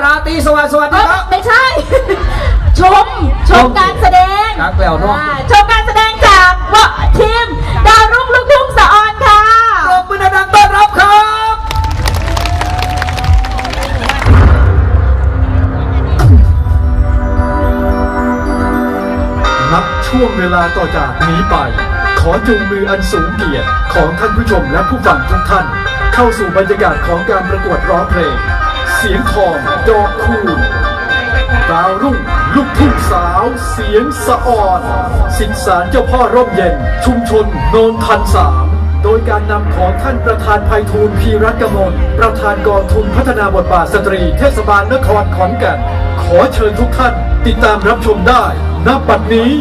ราตรีสวัสดิ์สวัสเอ้ดียครับ ไม่ใช่ ชม ชมการแสดงรักแล้วเนอะ อ่าชมการแสดงจากว่าทีมดาวรุ่งลูกทุ่งสะออนค่ะ ปรบมือดังๆต้อนรับครับ นับช่วงเวลาต่อจากนี้ไป ขอจูงมืออันสูงเกียรติของท่านผู้ชมและผู้ฟังทุกท่าน เข้าสู่บรรยากาศของการประกวดร้องเพลง เสียงทองดอกคูณดาวรุ่งลูกทุ่งสาวเสียงสะอ่อน สินสารเจ้าพ่อร่มเย็น ชุมชนโนนทันสามโดยการนำของท่านประธานไพฑูรย์พีรัตกมลประธานกองทุนพัฒนาบทบาทสตรี เทศบาลนครขอนแก่นขอเชิญทุกท่านติดตามรับชมได้ณบัดนี้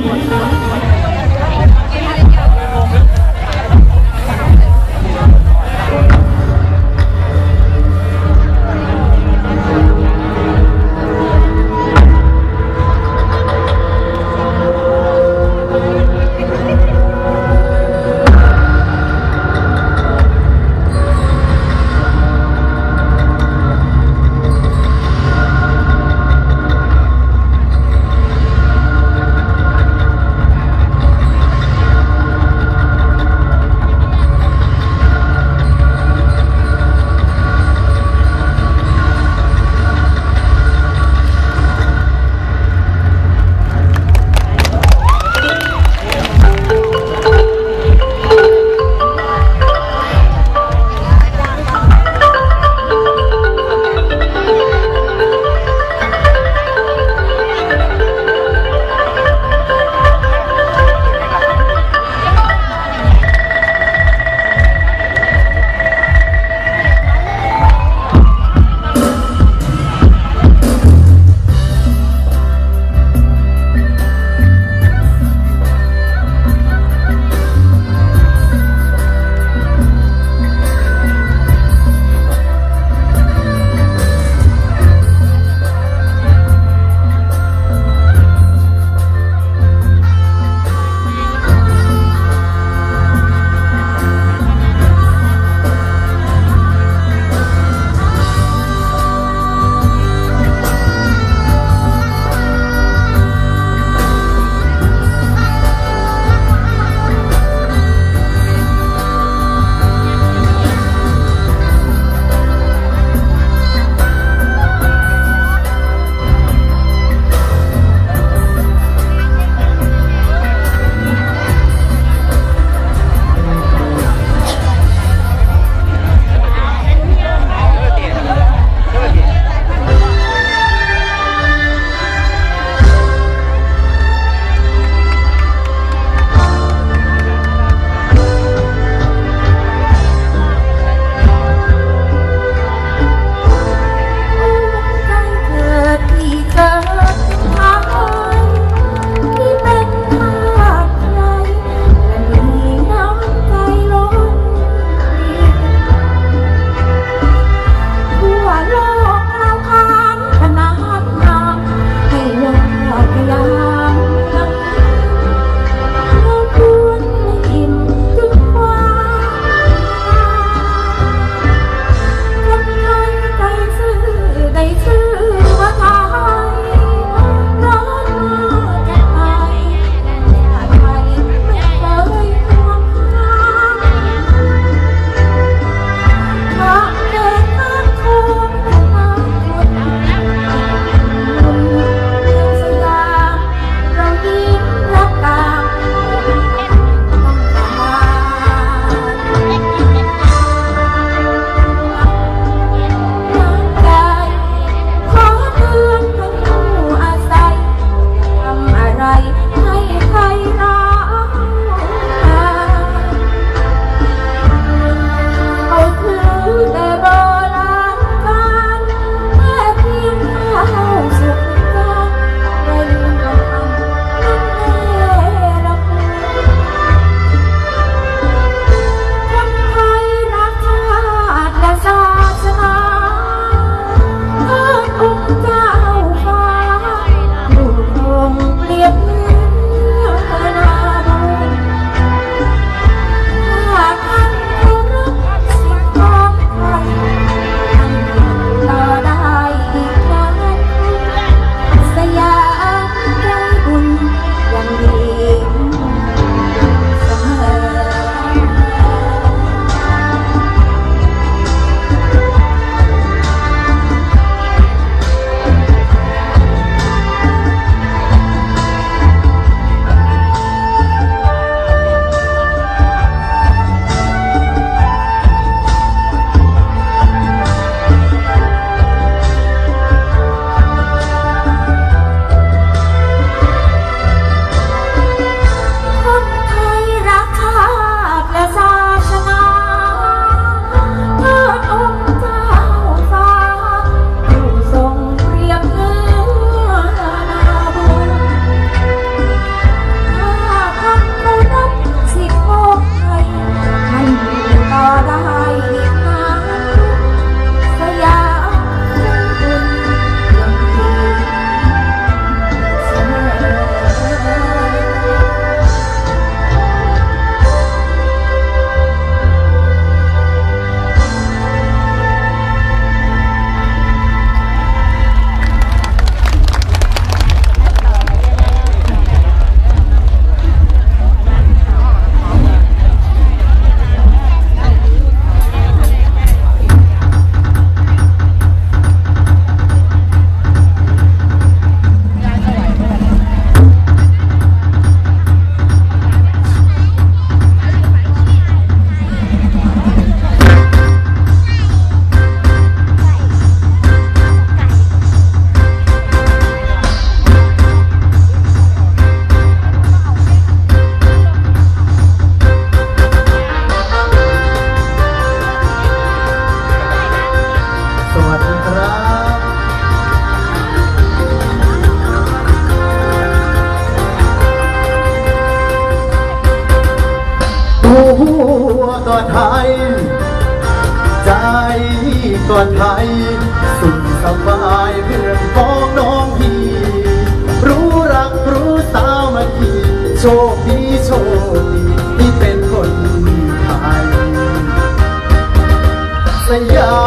Sayyad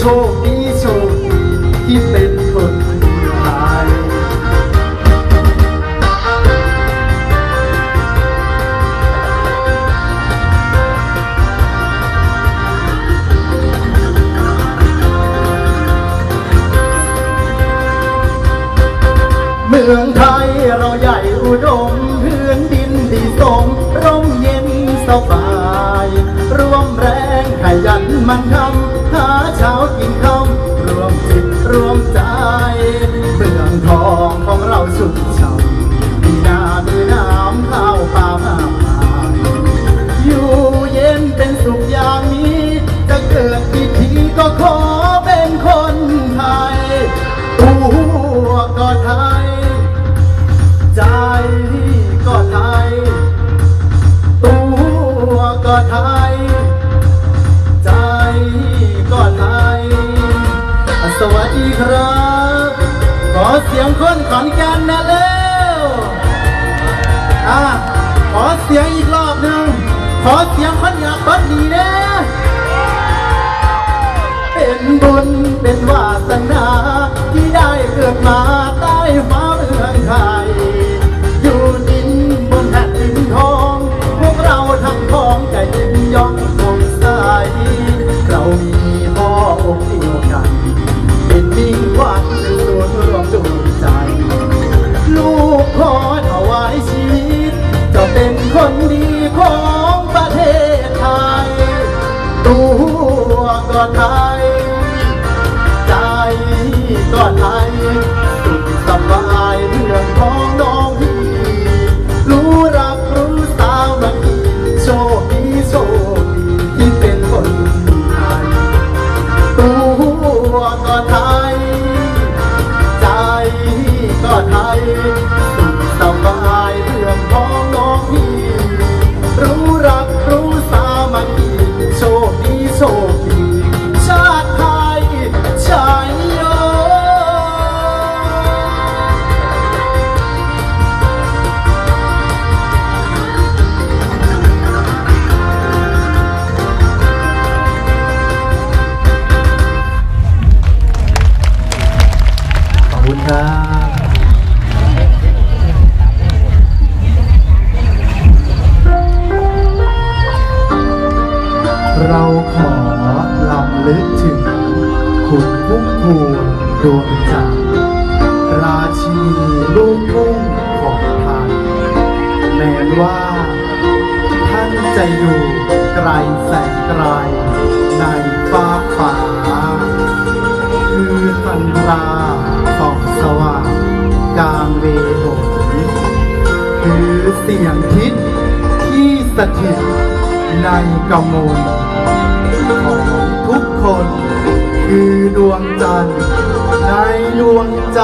throw เมืองทองของเราสุขใจ อเสียงคนยากบัดนี้นะเป็นบุญเป็นวาสนา นราสองสว่างกลางเวหงคือเสียงทิศที่สถิตในกำมลของทุกคน คือดวงจันทร์ในดวงใจ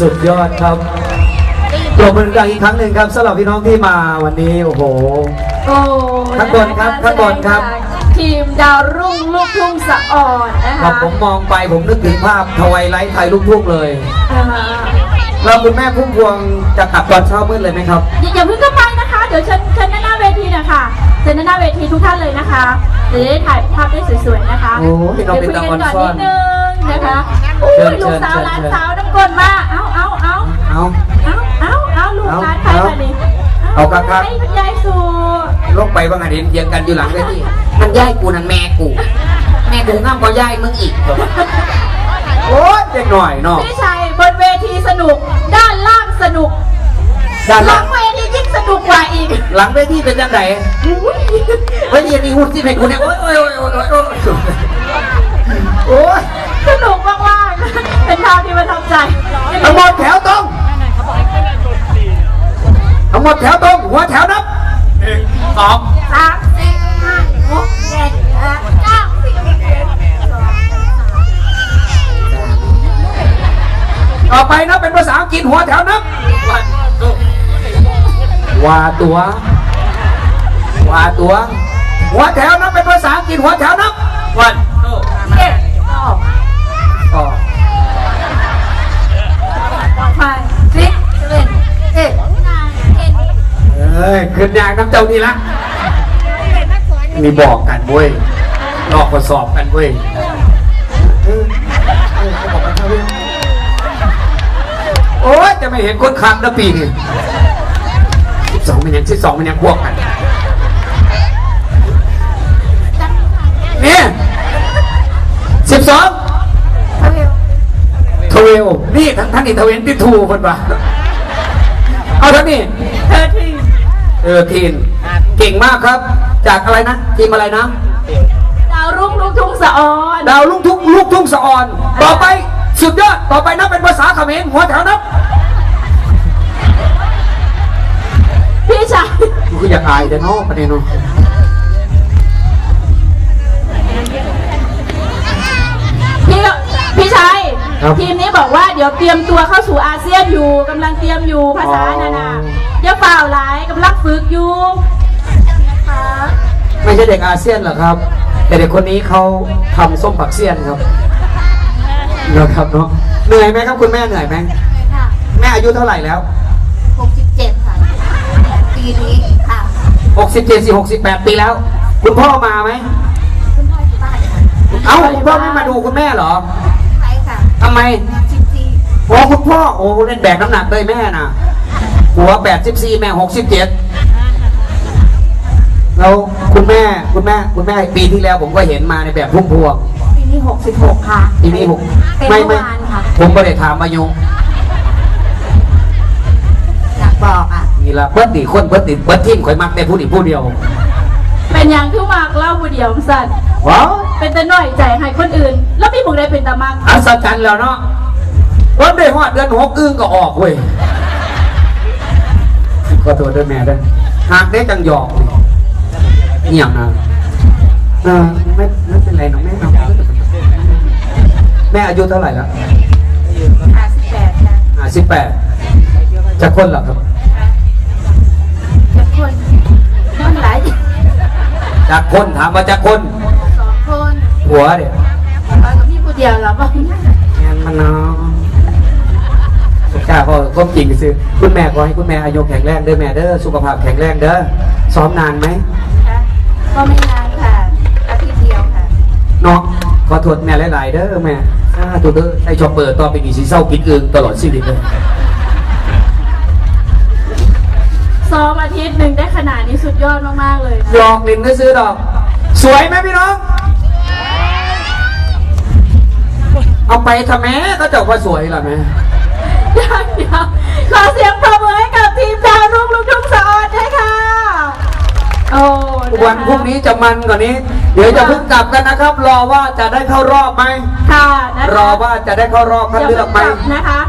สุดยอดครับปรบมือดังอีกครั้งหนึ่งครับสำหรับพี่น้องที่มาวันนี้โอ้โห โอ้ข้างบนครับข้างบนครับ ทีมดาวรุ่งลูกทุ่งสะอ่อนนะครัคะบผมมองไปผมนึกถึงภาพทวายไลท์ไทยลูกทุ่งเลย อ่าแล้วคุณแม่พุ่มพวงจะกลับตอนเช้ามืดเลยไหมครับ อย่าอย่าเพิ่งเข้าไปนะคะ เดี๋ยวเชิญเชิญด้านหน้าเวทีนะคะเชิญด้านหน้าเวทีทุกท่านเลยนะคะเดี๋ยวจะได้ถ่ายภาพได้สวยๆนะคะโอ้พี่น้องเดี๋ยวคุยกันก่อนเป็นตาอ่อนซ่นิอนดนึงนะคะอุ้เชิยญลูกสาวเชิญหลานเชิญ สาวน้ำกลมาเอา เอาเอาเอา เอาเอาเอาลูกหลานใครมานี่เอาครับครับ ให้คุณยายสู่ลงไปบางอันเห็นเยียงกันอยู่หลังเวทีมันย่ายกูนั่นแม่กู แม่กูง่ามกว่าย่ายมึงอีกโอ้ยเด็กหน่อยเนาะพี่ชัยบนเวทีสนุก ด้านล่างสนุกด้านหหลัลังงเวทียิ่งสนุกกว่าอีกหลังเวทีเป็นยังไงอุ้ยเฮ้ยนี่หุ่นที่เป็นกูเนี่ยโอ้ยโอ้ยโอ้ยโอ้ยโอ้ยโอ้ยโอ้ยสนุกมากๆ เป็นภาพที่ประทับใจทั้งหมดแถวตรงทั้งหมดแถวตรงหัวแถวนับหนึ่งสองสามสี่ห้าหกเจ็ดแปดเก้าสิบต่อไปนับเป็นภาษาอังกฤษหัวแถวนับว่าตัวว่าตัว หัวแถวนับเป็นภาษาอังกฤษหัวแถวนับวั อ้ยขึ้นยากน้ำเจ้านี่ละมีบอกกันเว้ยลอกทดสอบกันเว้ยเออเออเขาบอกกันเท่านี้โอ้ยจะไม่เห็นคนคักนะปีนี่สิบสองเป็นยังสิบสองเป็นยังพวกกันเนี่ยสิบสองทเวลนี่ทั้งทั้งนี่ทเวนที่ทูคนปะเอาทั้งนี้เธอที่ เออทีมเก่งมากครับ จากอะไรนะ ทีมอะไรนะ ดาวรุ่งลูกทุ่งสะออนดาวลูกทุ่งลูกทุ่งสะออน ต่อไปสุดยอด ต่อไปนับเป็นภาษาเขมรหัวแถวนับพี่ชายกูก็อยากอายแต่เนอกประเด็นเนาะพี่พี่ชายทีมนี้บอกว่าเดี๋ยวเตรียมตัวเข้าสู่อาเซียนอยู่กำลังเตรียมอยู่ภาษานานา เดี๋ยวเปล่าหลายกำลังฝึกอยู่นะคะไม่ใช่เด็กอาเซียนหรอกครับ แต่เด็กคนนี้เขาทำส้มผักเซียนครับนะครับเนาะเหนื่อยไหมครับคุณแม่เหนื่อยไหมค่ะแม่อายุเท่าไหร่แล้ว 67 ค่ะ ปีนี้ค่ะ 67สิ68 ปีแล้ว คุณพ่อมาไหมคุณพ่อที่บ้านค่ะเอ้าคุณพ่อไม่มาดูคุณแม่เหรอไปค่ะทำไมจิบจีโอ้คุณพ่อโอ้เล่นแบกน้ำหนักเลยแม่น่ะ หัว84แม่67แล้วคุณแม่คุณแม่คุณแม่ปีที่แล้วผมก็เห็นมาในแบบพุ่มพวงปีนี้66ค่ะปีนี้ผมเป็นไม่เมื่ไม่อวานค่ะ ผมก็ได้ถามอายุอยากบอกอะ นี่ละเบิดดีคนเบิดดีเบิดทีมข่อยมักแต่ผู้นี้ผู้เดียวเป็นอย่างคือมากเล่าผู้เดียวสั่นว้าวเป็นแต่น้อยใจให้คนอื่น แล้วพี่บุกได้เป็นตามักอัศจรรย์แล้วเนาะวันได้ฮอดเดือนหกอึ้งก็ออกเว้ย ขอโทษด้วยแม่ด้วยหากได้จังหยอกนี่เงียบนะเออไม่ไม่เป็นไรน้องแม่เนาะแม่อายุเท่าไหร่แล้ว58ค่ะอ่าสิบแปดจะคนเหรอครับจะคนมันหลายจากคนถามว่าจากคนสองคน หัวเดี๋ยวเอากับพี่ผู้เดียวเหรอบ้างแอนมันเนาะ จ้าพอก้มจริงซื้อคุณแม่ขอให้คุณแม่อายุแข็งแรงเด้อแม่เด้อสุขภาพแข็งแรงเด้อซ้อมนานไหมค่ะก็ไม่นานค่ะอาทิตย์เดียวค่ะเนาะขอโทษแม่หลายๆเด้อแม่อ่าตัวเด้อไอชอบเปิดต่อไปนี้สีเศร้ากินอึงตลอดชีวิตเลยซ้อมอาทิตย์หนึ่งได้ขนาดนี้สุดยอดมากๆเลยนะหยอกลินได้ซื้อดอก สวยไหมพี่น้องเอาไปทำแม่ก็จะว่าสวยล่ะแม่เดี๋ ยวเดี๋ยวขอเสียงปรบมือให้กับทีมดาวรุ่งลูกทุ่งสะออนด้วยค่ะ โอ้ะคะวันพรุ่งนี้จะมันกว่านี้ เดี๋ยวจะเพิ่งกลับกันนะครับ รอว่าจะได้เข้ารอบไหม ค่ะนะคะรอว่าจะได้เข้ารอบคัดอย่าเลือเพิ่กงไหมกลับนะคะ